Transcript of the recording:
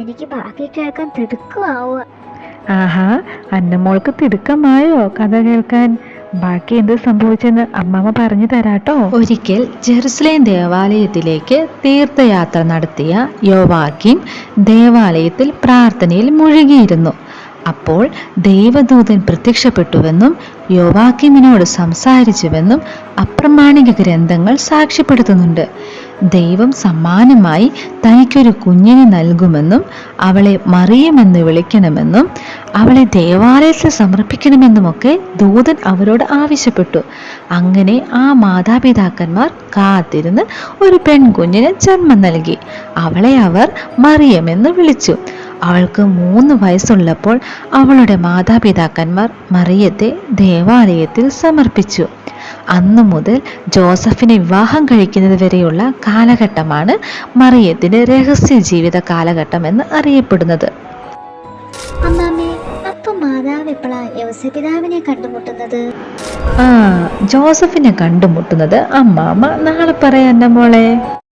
എനിക്ക് ബാക്കി കേൾക്കാൻ തിടുക്കമാവുക ആഹാ അന്നമോൾക്ക് തിടുക്കമായോ കഥ കേൾക്കാൻ? ബാക്കി എന്ത് സംഭവിച്ചെന്ന് അമ്മാമ്മ പറഞ്ഞു തരാട്ടോ. ഒരിക്കൽ ജെറുസലേം ദേവാലയത്തിലേക്ക് തീർത്ഥയാത്ര നടത്തിയ യോവാക്കിം ദേവാലയത്തിൽ പ്രാർത്ഥനയിൽ മുഴുകിയിരുന്നു. അപ്പോൾ ദൈവദൂതൻ പ്രത്യക്ഷപ്പെട്ടുവെന്നും യോവാക്കിമിനോട് സംസാരിച്ചുവെന്നും അപ്രമാണിക ഗ്രന്ഥങ്ങൾ സാക്ഷ്യപ്പെടുത്തുന്നുണ്ട്. ദൈവം സമ്മാനമായി തനിക്കൊരു കുഞ്ഞിനെ നൽകുമെന്നും അവളെ മറിയമെന്ന് വിളിക്കണമെന്നും അവളെ ദേവാലയത്തിൽ സമർപ്പിക്കണമെന്നുമൊക്കെ ദൂതൻ അവരോട് ആവശ്യപ്പെട്ടു. അങ്ങനെ ആ മാതാപിതാക്കന്മാർ കാത്തിരുന്ന് ഒരു പെൺകുഞ്ഞിന് ജന്മം നൽകി. അവളെ അവർ മറിയമെന്ന് വിളിച്ചു. അവൾക്ക് മൂന്ന് വയസ്സുള്ളപ്പോൾ അവളുടെ മാതാപിതാക്കന്മാർ മറിയത്തെ ദേവാലയത്തിൽ സമർപ്പിച്ചു. അന്നു മുതൽ ജോസഫിനെ വിവാഹം കഴിക്കുന്നത് വരെയുള്ള കാലഘട്ടമാണ് മറിയത്തിന്റെ രഹസ്യ ജീവിത കാലഘട്ടം എന്ന് അറിയപ്പെടുന്നത്. അമ്മാമ്മേ അപ്പൊ മാതാവ് എപ്പോഴാ യോസപിതാവിനെ കണ്ടുമുട്ടുന്നത്? ആ ജോസഫിനെ കണ്ടുമുട്ടുന്നത് അമ്മാമ്മ നാളെ പറയാൻ മോളെ